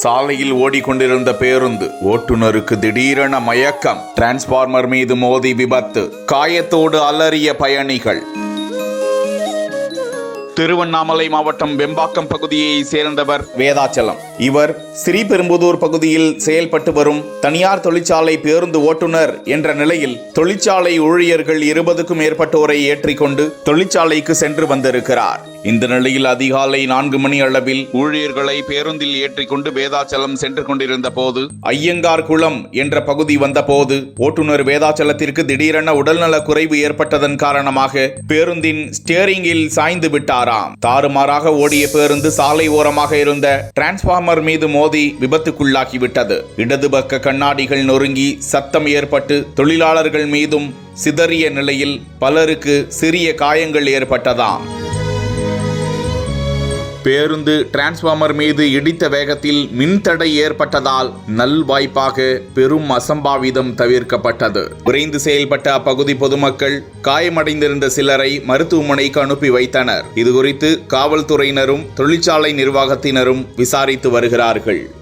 சாலையில் ஓடிக்கொண்டிருந்த பேருந்து ஓட்டுநருக்கு திடீரென மயக்கம். டிரான்ஸ்பார்மர் மீது மோதி விபத்து. காயத்தோடு அலறிய பயணிகள். திருவண்ணாமலை மாவட்டம் வெம்பாக்கம் பகுதியை சேர்ந்தவர் வேதாச்சலம். இவர் ஸ்ரீபெரும்புதூர் பகுதியில் செயல்பட்டு வரும் தனியார் தொழிற்சாலை பேருந்து ஓட்டுநர் என்ற நிலையில் தொழிற்சாலை ஊழியர்கள் இருபதுக்கும் மேற்பட்டோரை ஏற்றிக்கொண்டு தொழிற்சாலைக்கு சென்று வந்திருக்கிறார். இந்த நிலையில் அதிகாலை நான்கு மணி அளவில் ஊழியர்களை பேருந்தில் ஏற்றிக்கொண்டு வேதாச்சலம் சென்று கொண்டிருந்த போது ஐயங்கார் குளம் என்ற பகுதி வந்தபோது ஓட்டுநர் வேதாச்சலத்திற்கு திடீரென உடல்நல குறைவு ஏற்பட்டதன் காரணமாக பேருந்தின் ஸ்டியரிங்கில் சாய்ந்து விட்டாராம். தாறுமாறாக ஓடிய பேருந்து சாலை ஓரமாக இருந்த டிரான்ஸ்பார்மர் மீது மோதி விபத்துக்குள்ளாகிவிட்டது. இடது பக்க கண்ணாடிகள் நொறுங்கி சத்தம் ஏற்பட்டு தொழிலாளர்கள் மீதும் சிதறிய நிலையில் பலருக்கு சிறிய காயங்கள் ஏற்பட்டதாம். பேருந்து டிரான்ஸ்பார்மர் மீது இடித்த வேகத்தில் மின்தடை ஏற்பட்டதால் நல்வாய்ப்பாக பெரும் அசம்பாவிதம் தவிர்க்கப்பட்டது. விரைந்து செயல்பட்ட அப்பகுதி பொதுமக்கள் காயமடைந்திருந்த சிலரை மருத்துவமனைக்கு அனுப்பி வைத்தனர். இதுகுறித்து காவல்துறையினரும் தொழிற்சாலை நிர்வாகத்தினரும் விசாரித்து வருகிறார்கள்.